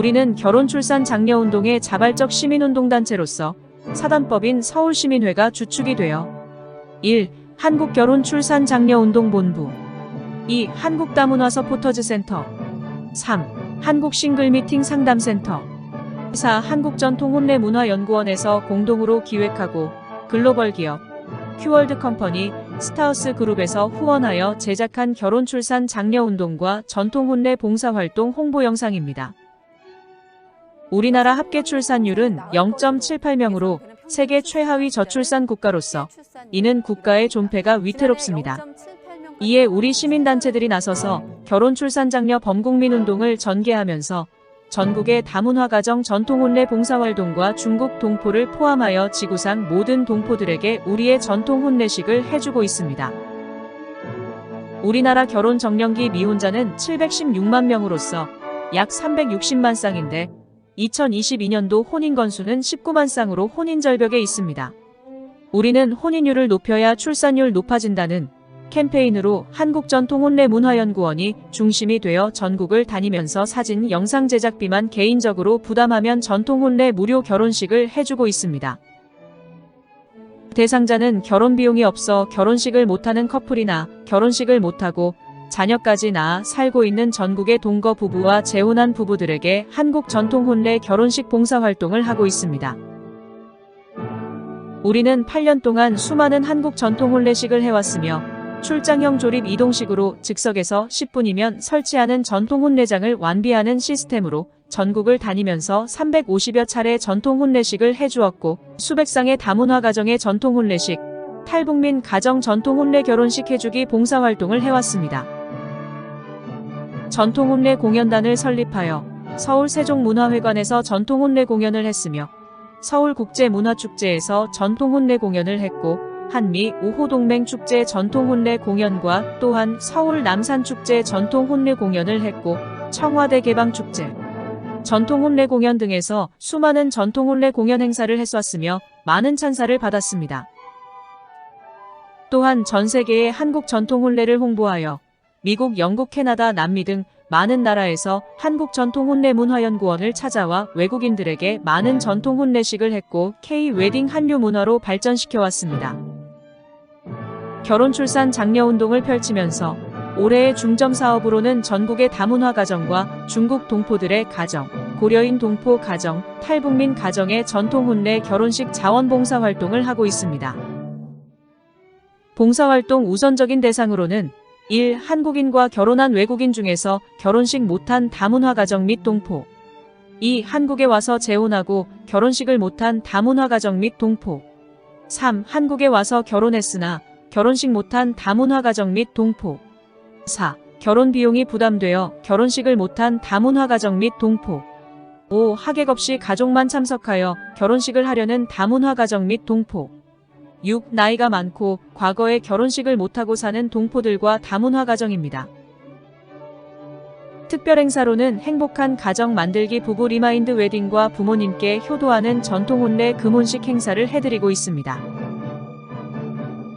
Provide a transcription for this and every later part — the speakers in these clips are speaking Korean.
우리는 결혼 출산 장려 운동의 자발적 시민운동단체로서 사단법인 서울시민회가 주축이 되어 1. 한국결혼출산장려운동본부 2. 한국다문화 서포터즈센터 3. 한국싱글미팅 상담센터 4. 한국전통혼례문화연구원에서 공동으로 기획하고 글로벌 기업 큐월드 컴퍼니 스타우스 그룹에서 후원하여 제작한 결혼출산 장려운동과 전통혼례 봉사활동 홍보 영상입니다. 우리나라 합계 출산율은 0.78명으로 세계 최하위 저출산 국가로서 이는 국가의 존폐가 위태롭습니다. 이에 우리 시민단체들이 나서서 결혼 출산 장려 범국민 운동을 전개하면서 전국의 다문화 가정 전통혼례 봉사활동과 중국 동포를 포함하여 지구상 모든 동포들에게 우리의 전통 혼례식을 해주고 있습니다. 우리나라 결혼 정년기 미혼자는 716만 명으로서 약 360만 쌍인데 2022년도 혼인 건수는 19만 쌍으로 혼인 절벽에 있습니다. 우리는 혼인율을 높여야 출산율 높아진다는 캠페인으로 한국전통혼례 문화연구원이 중심이 되어 전국을 다니면서 사진, 영상 제작비만 개인적으로 부담하면 전통혼례 무료 결혼식을 해주고 있습니다. 대상자는 결혼 비용이 없어 결혼식을 못하는 커플이나 결혼식을 못하고 자녀까지 낳아 살고 있는 전국의 동거 부부와 재혼한 부부들에게 한국 전통 혼례 결혼식 봉사 활동을 하고 있습니다. 우리는 8년 동안 수많은 한국 전통 혼례식을 해왔으며 출장형 조립 이동식으로 즉석에서 10분이면 설치하는 전통 혼례장을 완비하는 시스템으로 전국을 다니면서 350여 차례 전통 혼례식을 해주었고 수백 쌍의 다문화 가정의 전통 혼례식, 탈북민 가정 전통 혼례 결혼식 해주기 봉사 활동을 해왔습니다. 전통 혼례 공연단을 설립하여 서울 세종문화회관에서 전통 혼례 공연을 했으며 서울국제문화축제에서 전통 혼례 공연을 했고 한미 5호 동맹 축제 전통 혼례 공연과 또한 서울 남산 축제 전통 혼례 공연을 했고 청와대 개방 축제 전통 혼례 공연 등에서 수많은 전통 혼례 공연 행사를 했었으며 많은 찬사를 받았습니다. 또한 전 세계의 한국 전통 혼례를 홍보하여 미국, 영국, 캐나다, 남미 등 많은 나라에서 한국 전통 혼례 문화연구원을 찾아와 외국인들에게 많은 전통 혼례식을 했고 K 웨딩 한류 문화로 발전시켜 왔습니다. 결혼 출산 장려 운동을 펼치면서 올해의 중점 사업으로는 전국의 다문화 가정과 중국 동포들의 가정, 고려인 동포 가정, 탈북민 가정의 전통 혼례 결혼식 자원봉사 활동을 하고 있습니다. 봉사활동 우선적인 대상으로는 1. 한국인과 결혼한 외국인 중에서 결혼식 못한 다문화 가정 및 동포 2. 한국에 와서 재혼하고 결혼식을 못한 다문화 가정 및 동포 3. 한국에 와서 결혼했으나 결혼식 못한 다문화 가정 및 동포 4. 결혼 비용이 부담되어 결혼식을 못한 다문화 가정 및 동포 5. 하객 없이 가족만 참석하여 결혼식을 하려는 다문화 가정 및 동포 6. 나이가 많고 과거에 결혼식을 못하고 사는 동포들과 다문화 가정입니다. 특별 행사로는 행복한 가정 만들기 부부 리마인드 웨딩과 부모님께 효도하는 전통 혼례 금혼식 행사를 해드리고 있습니다.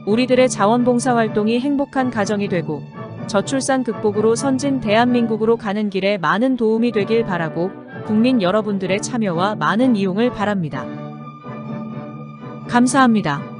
우리들의 자원봉사 활동이 행복한 가정이 되고 저출산 극복으로 선진 대한민국으로 가는 길에 많은 도움이 되길 바라고 국민 여러분들의 참여와 많은 이용을 바랍니다. 감사합니다.